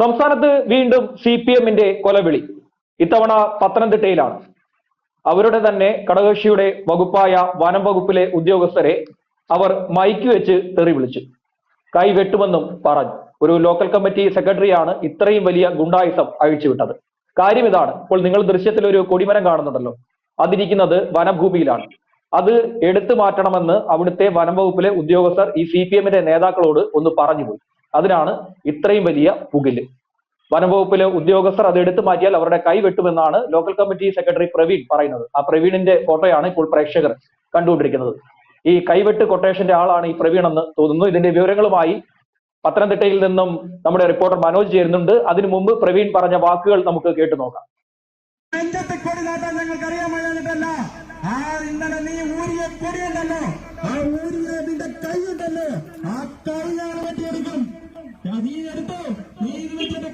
സംസ്ഥാനത്ത് വീണ്ടും C P എമ്മിന്റെ കൊലവിളി. ഇത്തവണ പത്തനംതിട്ടയിലാണ്. അവരുടെ തന്നെ ഘടകകക്ഷിയുടെ വകുപ്പായ വനം വകുപ്പിലെ ഉദ്യോഗസ്ഥരെ അവർ മൈക്ക് വെച്ച് തെറി വിളിച്ചു. കൈ വെട്ടുമെന്നും പറഞ്ഞു. ഒരു ലോക്കൽ കമ്മിറ്റി സെക്രട്ടറിയാണ് ഇത്രയും വലിയ ഗുണ്ടായുസം അഴിച്ചുവിട്ടത്. കാര്യം ഇതാണ്. ഇപ്പോൾ നിങ്ങൾ ദൃശ്യത്തിൽ ഒരു കൊടിമരം കാണുന്നുണ്ടല്ലോ. അതിരിക്കുന്നത് വനഭൂമിയിലാണ്. അത് എടുത്തു മാറ്റണമെന്ന് അവിടുത്തെ വനം വകുപ്പിലെ ഉദ്യോഗസ്ഥർ ഈ സി പി എമ്മിന്റെ നേതാക്കളോട് ഒന്ന് പറഞ്ഞുപോയി. അതിനാണ് ഇത്രയും വലിയ പുകിൽ. വനംവകുപ്പിലെ ഉദ്യോഗസ്ഥർ അത് എടുത്തു മാറ്റിയാൽ അവരുടെ കൈ വെട്ടുമെന്നാണ് ലോക്കൽ കമ്മിറ്റി സെക്രട്ടറി പ്രവീൺ പറയുന്നത്. ആ പ്രവീണിന്റെ ഫോട്ടോയാണ് ഇപ്പോൾ പ്രേക്ഷകർ കണ്ടുകൊണ്ടിരിക്കുന്നത്. ഈ കൈവെട്ട് കൊട്ടേഷന്റെ ആളാണ് ഈ പ്രവീൺ എന്ന് തോന്നുന്നു. ഇതിന്റെ വിവരങ്ങളുമായി പത്തനംതിട്ടയിൽ നിന്നും നമ്മുടെ റിപ്പോർട്ടർ മനോജ് ചേരുന്നുണ്ട്. അതിനു മുമ്പ് പ്രവീൺ പറഞ്ഞ വാക്കുകൾ നമുക്ക് കേട്ടു നോക്കാം. ആ ഇന്നലെ നീ ഊരിയെ കൊടിയുണ്ടല്ലോ ആ ഊരിയെ നിന്റെ കൈയുണ്ടല്ലോ ആ കൈയാണ് പറ്റിയെടുക്കും നീ എടുത്തോ? നീ ഇത് വെച്ചിട്ട്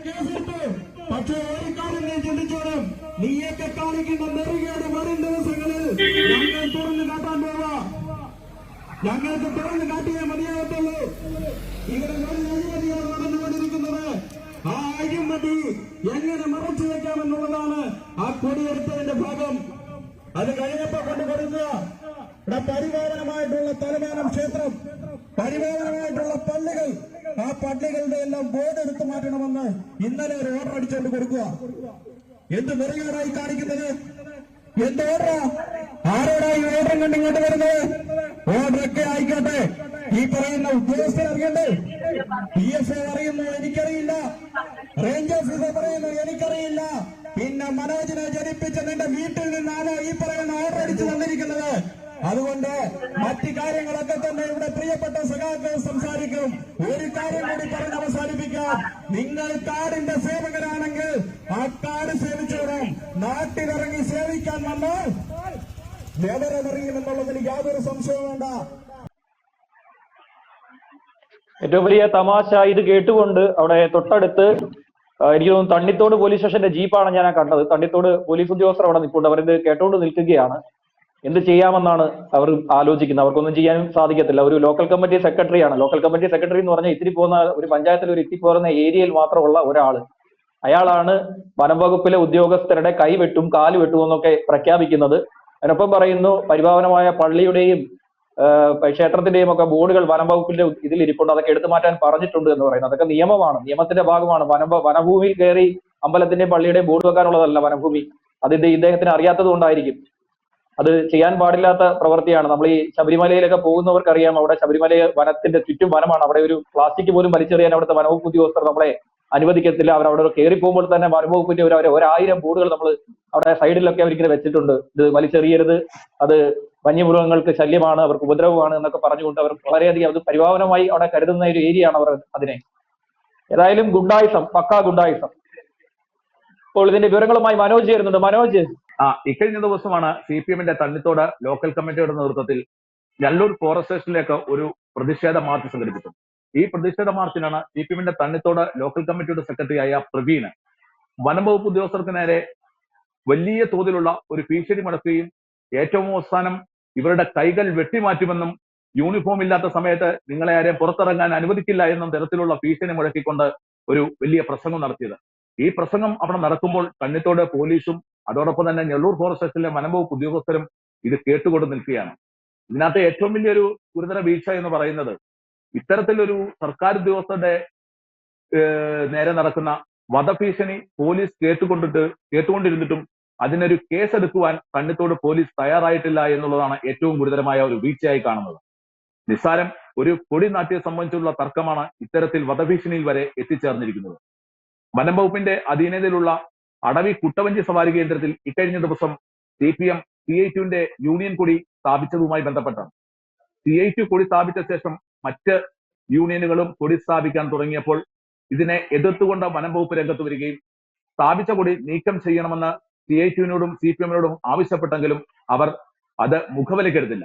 പക്ഷേ ഒരു കാര്യം നീ ചിന്തിച്ചോളും നീയൊക്കെ കാണിക്കുന്ന നെറുകയുടെ വരും ദിവസങ്ങളിൽ ഞങ്ങൾ തുറന്നു കാട്ടാൻ പോവാ. ഞങ്ങൾക്ക് തുറന്നു കാട്ടിയേ മതിയാകത്തുള്ളൂ. ഇവിടെ ഒരു അഴിമതിയാണ് നടന്നുകൊണ്ടിരിക്കുന്നത്. ആ അഴിമതി എങ്ങനെ മറച്ചു വെക്കാമെന്നുള്ളതാണ് ആ കൊടിയെടുത്തതിന്റെ ഭാഗം. അത് കഴിഞ്ഞപ്പോ കൊണ്ടു കൊടുക്കുക ഇവിടെ പരിപാലനമായിട്ടുള്ള തലമാനം ക്ഷേത്രം. ആ പള്ളികളുടെ ബോർഡ് എടുത്തു മാറ്റണമെന്ന് ഇന്നലെ ഒരു ഓർഡർ അടിച്ചുകൊണ്ട് കൊടുക്കുക. എന്ത് വെറുകേടായി കാണിക്കുന്നത്? എന്ത് ഓർഡർ ആരോടായി ഓർഡർ കണ്ട് ഇങ്ങോട്ട് വരുന്നത്? ഓർഡറൊക്കെ ആയിക്കോട്ടെ. ഈ പറയുന്ന ഉദ്യോഗസ്ഥർ അറിയണ്ടേ? പി എസ് എ അറിയുന്നു എനിക്കറിയില്ല. റേഞ്ച് ഓഫീസർ പറയുന്നു എനിക്കറിയില്ല. പിന്നെ മനോജിനെ ജനിപ്പിച്ച നിന്റെ വീട്ടിൽ നിന്നാണ് ഈ പറയുന്ന ഓർഡർ അടിച്ചു തന്നിരിക്കുന്നത്. അതുകൊണ്ട് മറ്റു കാര്യങ്ങളൊക്കെ തന്നെ ഇവിടെ പ്രിയപ്പെട്ട സഖാക്കൾ സംസാരിക്കും. ഒരു കാര്യം കൂടി പറഞ്ഞ് അവസാനിപ്പിക്കാം. നിങ്ങൾ കാടിന്റെ സേവകരാണെങ്കിൽ ആ കാട് സേവിച്ചോണം നാട്ടിലിറങ്ങി സേവിക്കാൻ വന്നാൽ എന്നുള്ളതിൽ യാതൊരു സംശയവും വേണ്ട. ഏറ്റവും വലിയ തമാശ ഇത് കേട്ടുകൊണ്ട് അവിടെ തൊട്ടടുത്ത് എനിക്ക് തോന്നുന്നു തണ്ണിത്തോട് പോലീസ് സ്റ്റേഷന്റെ ജീപ്പാണ് ഞാൻ കണ്ടത്. തണ്ണിത്തോട് പോലീസ് ഉദ്യോഗസ്ഥർ അവിടെ നിൽപ്പുണ്ട്. അവരിത് കേട്ടുകൊണ്ട് നിൽക്കുകയാണ്. എന്ത് ചെയ്യാമെന്നാണ് അവർ ആലോചിക്കുന്നത്. അവർക്കൊന്നും ചെയ്യാൻ സാധിക്കത്തില്ല. ഒരു ലോക്കൽ കമ്മിറ്റി സെക്രട്ടറിയാണ് ലോക്കൽ കമ്മിറ്റി സെക്രട്ടറി എന്ന് പറഞ്ഞാൽ ഇത്തിരി പോകുന്ന ഒരു പഞ്ചായത്തിൽ ഒരു ഇത്തി പോകുന്ന ഏരിയയിൽ മാത്രമുള്ള ഒരാൾ അയാളാണ് വനംവകുപ്പിലെ ഉദ്യോഗസ്ഥരുടെ കൈ വെട്ടും കാൽ വെട്ടും എന്നൊക്കെ പ്രഖ്യാപിക്കുന്നത്. അതിനൊപ്പം പറയുന്നു പരിഭാവനമായ പള്ളിയുടെയും ക്ഷേത്രത്തിന്റെയും ഒക്കെ ബോർഡുകൾ വനംവകുപ്പിന്റെ ഇതിൽ ഇരിപ്പുണ്ട് അതൊക്കെ എടുത്തു മാറ്റാൻ പറഞ്ഞിട്ടുണ്ട് എന്ന് പറയുന്നത് അതൊക്കെ നിയമമാണ്. നിയമത്തിന്റെ ഭാഗമാണ്. വന വനഭൂമിയിൽ കയറി അമ്പലത്തിന്റെയും പള്ളിയുടെയും ബോർഡ് വെക്കാനുള്ളതല്ല വനഭൂമി. അത് ഇദ്ദേഹത്തിന് അറിയാത്തത് കൊണ്ടായിരിക്കും. അത് ചെയ്യാൻ പാടില്ലാത്ത പ്രവൃത്തിയാണ്. നമ്മൾ ഈ ശബരിമലയിലൊക്കെ പോകുന്നവർക്കറിയാം അവിടെ ശബരിമല വനത്തിന്റെ ചുറ്റും വനമാണ്. അവിടെ ഒരു പ്ലാസ്റ്റിക് പോലും വലിച്ചെറിയാൻ അവിടുത്തെ വനവകുപ്പ് ഉദ്യോഗസ്ഥർ നമ്മളെ അനുവദിക്കത്തില്ല. അവർ അവിടെ കയറി പോകുമ്പോൾ തന്നെ വനവകുപ്പിന്റെ ഒരു ഒരു ഒരായിരം ബോർഡുകൾ നമ്മൾ അവിടെ സൈഡിലൊക്കെ അവരിങ്ങനെ വെച്ചിട്ടുണ്ട്. ഇത് വലിച്ചെറിയരുത്. അത് വന്യമൃഗങ്ങൾക്ക് ശല്യമാണ് അവർക്ക് ഉപദ്രവമാണ് എന്നൊക്കെ പറഞ്ഞുകൊണ്ട് അവർ വളരെയധികം അത് പരിഭാവനമായി അവിടെ കരുതുന്ന ഒരു ഏരിയയാണ് അവർ അതിനെ. ഏതായാലും ഗുണ്ടായിസം പക്കാ ഗുണ്ടായിസം. അപ്പോൾ ഇതിന്റെ വിവരങ്ങളുമായി മനോജ് ചേരുന്നുണ്ട്. മനോജ് ആ ഇക്കഴിഞ്ഞ ദിവസമാണ് സി പി എമ്മിന്റെ തണ്ണിത്തോട് ലോക്കൽ കമ്മിറ്റിയുടെ നേതൃത്വത്തിൽ നല്ലൂർ ഫോറസ്റ്റ് സ്റ്റേഷനിലേക്ക് ഒരു പ്രതിഷേധ മാർച്ച് സംഘടിപ്പിച്ചു ഈ പ്രതിഷേധ മാർച്ചിനാണ് സി പി എമ്മിന്റെ തണ്ണിത്തോട് ലോക്കൽ കമ്മിറ്റിയുടെ സെക്രട്ടറിയായ പ്രവീണ് വനം വകുപ്പ് ഉദ്യോഗസ്ഥർക്ക് നേരെ വലിയ തോതിലുള്ള ഒരു ഭീഷണി മുടക്കുകയും ഏറ്റവും അവസാനം ഇവരുടെ കൈകൾ വെട്ടിമാറ്റുമെന്നും യൂണിഫോം ഇല്ലാത്ത സമയത്ത് നിങ്ങളെ ആരെയും പുറത്തിറങ്ങാൻ അനുവദിക്കില്ല എന്നും തരത്തിലുള്ള ഭീഷണി മുഴക്കിക്കൊണ്ട് ഒരു വലിയ പ്രസംഗം നടത്തിയത്. ഈ പ്രസംഗം അവിടെ നടക്കുമ്പോൾ കണ്ണിത്തോട് പോലീസും അതോടൊപ്പം തന്നെ നെല്ലൂർ ഫോറസ്റ്റ് സ്റ്റേഷനിലെ വനംവകുപ്പ് ഉദ്യോഗസ്ഥരും ഇത് കേട്ടുകൊണ്ട് നിൽക്കുകയാണ്. ഇതിനകത്ത് ഏറ്റവും വലിയൊരു ഗുരുതര വീഴ്ച എന്ന് പറയുന്നത് ഇത്തരത്തിലൊരു സർക്കാർ ഉദ്യോഗസ്ഥരുടെ നേരെ നടക്കുന്ന വധഭീഷണി പോലീസ് കേട്ടുകൊണ്ടിട്ട് കേട്ടുകൊണ്ടിരുന്നിട്ടും അതിനൊരു കേസ് എടുക്കുവാൻ കണ്ണിത്തോട് പോലീസ് തയ്യാറായിട്ടില്ല എന്നുള്ളതാണ് ഏറ്റവും ഗുരുതരമായ ഒരു വീഴ്ചയായി കാണുന്നത്. നിസ്സാരം ഒരു കൊടി നാട്ടിയെ സംബന്ധിച്ചുള്ള തർക്കമാണ് ഇത്തരത്തിൽ വധഭീഷണിയിൽ വരെ എത്തിച്ചേർന്നിരിക്കുന്നത്. വനം വകുപ്പിന്റെ അധീനതയിലുള്ള അടവി കുട്ടവഞ്ചി സവാരി കേന്ദ്രത്തിൽ ഇക്കഴിഞ്ഞ ദിവസം C P M C I ടുവിന്റെ യൂണിയൻ കൊടി സ്ഥാപിച്ചതുമായി ബന്ധപ്പെട്ടാണ്. സി ഐ ടു കൊടി സ്ഥാപിച്ച ശേഷം മറ്റ് യൂണിയനുകളും കൊടി സ്ഥാപിക്കാൻ തുടങ്ങിയപ്പോൾ ഇതിനെ എതിർത്തുകൊണ്ട് വനം വകുപ്പ് രംഗത്ത് വരികയും സ്ഥാപിച്ച കൊടി നീക്കം ചെയ്യണമെന്ന് സി ഐ ടുവിനോടും സി പി എമ്മിനോടും ആവശ്യപ്പെട്ടെങ്കിലും അവർ അത് മുഖവിലക്കെടുത്തില്ല.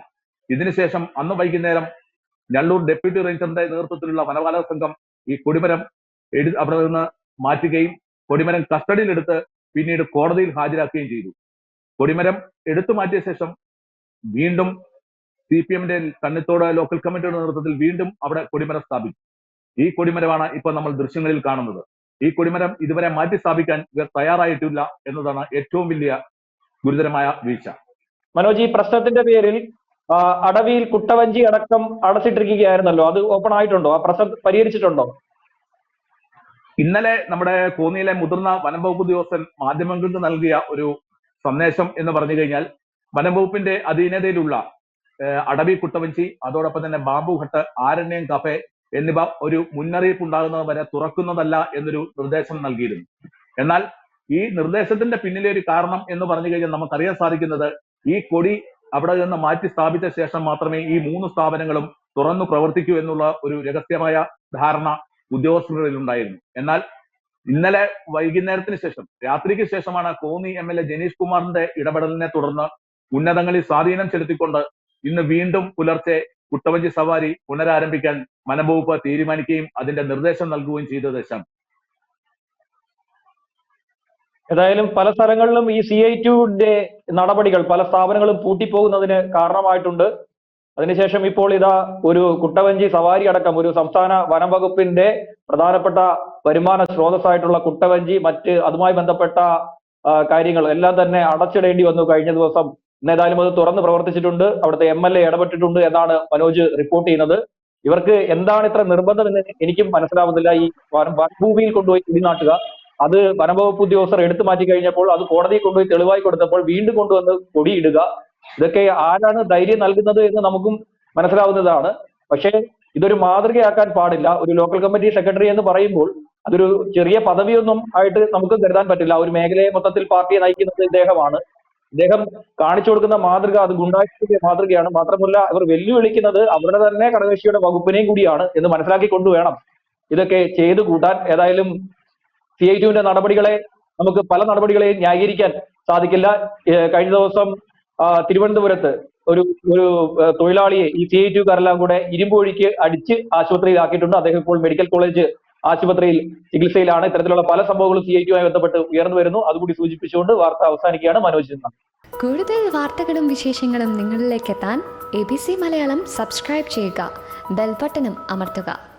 ഇതിനുശേഷം അന്ന് വൈകുന്നേരം ഞള്ളൂർ ഡെപ്യൂട്ടി റേഞ്ചറിന്റെ നേതൃത്വത്തിലുള്ള വനപാലക സംഘം ഈ കൊടിമരം അവിടെ നിന്ന് മാറ്റുകയും കൊടിമരം കസ്റ്റഡിയിലെടുത്ത് പിന്നീട് കോടതിയിൽ ഹാജരാക്കുകയും ചെയ്തു. കൊടിമരം എടുത്തു മാറ്റിയ ശേഷം വീണ്ടും സി പി എമ്മിന്റെ കണ്ണിത്തോട് ലോക്കൽ കമ്മിറ്റിയുടെ നേതൃത്വത്തിൽ വീണ്ടും അവിടെ കൊടിമരം സ്ഥാപിച്ചു. ഈ കൊടിമരമാണ് ഇപ്പൊ നമ്മൾ ദൃശ്യങ്ങളിൽ കാണുന്നത്. ഈ കൊടിമരം ഇതുവരെ മാറ്റി സ്ഥാപിക്കാൻ ഇവർ തയ്യാറായിട്ടില്ല എന്നതാണ് ഏറ്റവും വലിയ ഗുരുതരമായ വീഴ്ച. മനോജ് ഈ പ്രശ്നത്തിന്റെ പേരിൽ അടവിയിൽ കുട്ടവഞ്ചി അടക്കം അടച്ചിട്ടിരിക്കുകയായിരുന്നല്ലോ. അത് ഓപ്പൺ ആയിട്ടുണ്ടോ? ആ പ്രശ്നം പരിഹരിച്ചിട്ടുണ്ടോ? ഇന്നലെ നമ്മുടെ കോന്നിയിലെ മുതിർന്ന വനംവകുപ്പ് ഉദ്യോഗസ്ഥൻ മാധ്യമങ്ങൾക്ക് നൽകിയ ഒരു സന്ദേശം എന്ന് പറഞ്ഞു കഴിഞ്ഞാൽ വനംവകുപ്പിന്റെ അധീനതയിലുള്ള അടവി കുട്ടവഞ്ചി അതോടൊപ്പം തന്നെ ബാബുഘട്ട് ആരണ്യം കഫേ എന്നിവ ഒരു മുന്നറിയിപ്പ് ഉണ്ടാകുന്നത് വരെ തുറക്കുന്നതല്ല എന്നൊരു നിർദ്ദേശം നൽകിയിരുന്നു. എന്നാൽ ഈ നിർദ്ദേശത്തിന്റെ പിന്നിലെ ഒരു കാരണം എന്ന് പറഞ്ഞു കഴിഞ്ഞാൽ നമുക്കറിയാൻ സാധിക്കുന്നത് ഈ കൊടി അവിടെ നിന്ന് മാറ്റി സ്ഥാപിച്ച ശേഷം മാത്രമേ ഈ മൂന്ന് സ്ഥാപനങ്ങളും തുറന്നു പ്രവർത്തിക്കൂ എന്നുള്ള ഒരു രഹസ്യമായ ധാരണ ഉദ്യോഗസ്ഥർക്കിടയിൽ ഉണ്ടായിരുന്നു. എന്നാൽ ഇന്നലെ വൈകുന്നേരത്തിന് ശേഷം രാത്രിക്ക് ശേഷമാണ് Konni M L A Janeesh കുമാറിന്റെ ഇടപെടലിനെ തുടർന്ന് ഉന്നതങ്ങളിൽ സ്വാധീനം ചെലുത്തിക്കൊണ്ട് ഇന്ന് വീണ്ടും പുലർച്ചെ കുട്ടവഞ്ചി സവാരി പുനരാരംഭിക്കാൻ വനംവകുപ്പ് തീരുമാനിക്കുകയും അതിന്റെ നിർദ്ദേശം നൽകുകയും ചെയ്തത് ശം ഏതായാലും പല സ്ഥലങ്ങളിലും ഈ സി ഐ ടിയുടെ നടപടികൾ പല സ്ഥാപനങ്ങളും പൂട്ടിപ്പോകുന്നതിന് കാരണമായിട്ടുണ്ട്. അതിനുശേഷം ഇപ്പോൾ ഇതാ ഒരു കുട്ടവഞ്ചി സവാരി അടക്കം ഒരു സംസ്ഥാന വനം വകുപ്പിന്റെ പ്രധാനപ്പെട്ട വരുമാന സ്രോതസ്സായിട്ടുള്ള കുട്ടവഞ്ചി മറ്റ് അതുമായി ബന്ധപ്പെട്ട കാര്യങ്ങൾ എല്ലാം തന്നെ അടച്ചിടേണ്ടി വന്നു കഴിഞ്ഞ ദിവസം. ഇന്നേതായാലും അത് തുറന്ന് പ്രവർത്തിച്ചിട്ടുണ്ട്. അവിടുത്തെ എം എൽ എ ഇടപെട്ടിട്ടുണ്ട് എന്നാണ് മനോജ് റിപ്പോർട്ട് ചെയ്യുന്നത്. ഇവർക്ക് എന്താണ് ഇത്ര നിർബന്ധം എന്ന് എനിക്കും മനസ്സിലാവുന്നില്ല. ഈ വനം- വനഭൂമിയിൽ കൊണ്ടുപോയി കുടിനാട്ടുക. അത് വനംവകുപ്പ് ഉദ്യോഗസ്ഥർ എടുത്തു മാറ്റി കഴിഞ്ഞപ്പോൾ അത് കോടതിയിൽ കൊണ്ടുപോയി തെളിവായി കൊടുത്തപ്പോൾ വീണ്ടും കൊണ്ടുവന്ന് കൊടിയിടുക. ഇതൊക്കെ ആരാണ് ധൈര്യം നൽകുന്നത് എന്ന് നമുക്കും മനസ്സിലാവുന്നതാണ്. പക്ഷേ ഇതൊരു മാതൃകയാക്കാൻ പാടില്ല. ഒരു ലോക്കൽ കമ്മിറ്റി സെക്രട്ടറി എന്ന് പറയുമ്പോൾ അതൊരു ചെറിയ പദവിയൊന്നും ആയിട്ട് നമുക്ക് കരുതാൻ പറ്റില്ല. ഒരു മേഖലയെ മൊത്തത്തിൽ പാർട്ടിയെ നയിക്കുന്നത് ഇദ്ദേഹമാണ്. ഇദ്ദേഹം കാണിച്ചു കൊടുക്കുന്ന മാതൃക അത് ഗുണ്ടായിട്ടിന്റെ മാതൃകയാണ്. മാത്രമല്ല അവർ വെല്ലുവിളിക്കുന്നത് അവരുടെ തന്നെ കടകക്ഷിയുടെ വകുപ്പിനെയും കൂടിയാണ് എന്ന് മനസ്സിലാക്കി കൊണ്ടുവേണം ഇതൊക്കെ ചെയ്തു കൂട്ടാൻ. ഏതായാലും സി ഐ ടുവിന്റെ നടപടികളെ നമുക്ക് പല നടപടികളെയും ന്യായീകരിക്കാൻ സാധിക്കില്ല. കഴിഞ്ഞ ദിവസം തിരുവനന്തപുരത്ത് ഒരു ഒരു തൊഴിലാളിയെ ഈ സി ഐ ടുക്കാരെല്ലാം കൂടെ ഇരുമ്പൊഴിക്ക് അടിച്ച് ആശുപത്രിയിലാക്കിയിട്ടുണ്ട്. അദ്ദേഹം ഇപ്പോൾ മെഡിക്കൽ കോളേജ് ആശുപത്രിയിൽ ചികിത്സയിലാണ്. ഇത്തരത്തിലുള്ള പല സംഭവങ്ങളും സി ഐ ടുമായി ബന്ധപ്പെട്ട് ഉയർന്നു വരുന്നു. അതുകൂടി സൂചിപ്പിച്ചുകൊണ്ട് വാർത്ത അവസാനിക്കുകയാണ് മനോജ് ചിന്ത കൂടുതൽ വാർത്തകളും വിശേഷങ്ങളും നിങ്ങളിലേക്ക് എത്താൻ A B C Malayalam subscribe ചെയ്യുക. ബെൽബട്ടനും അമർത്തുക.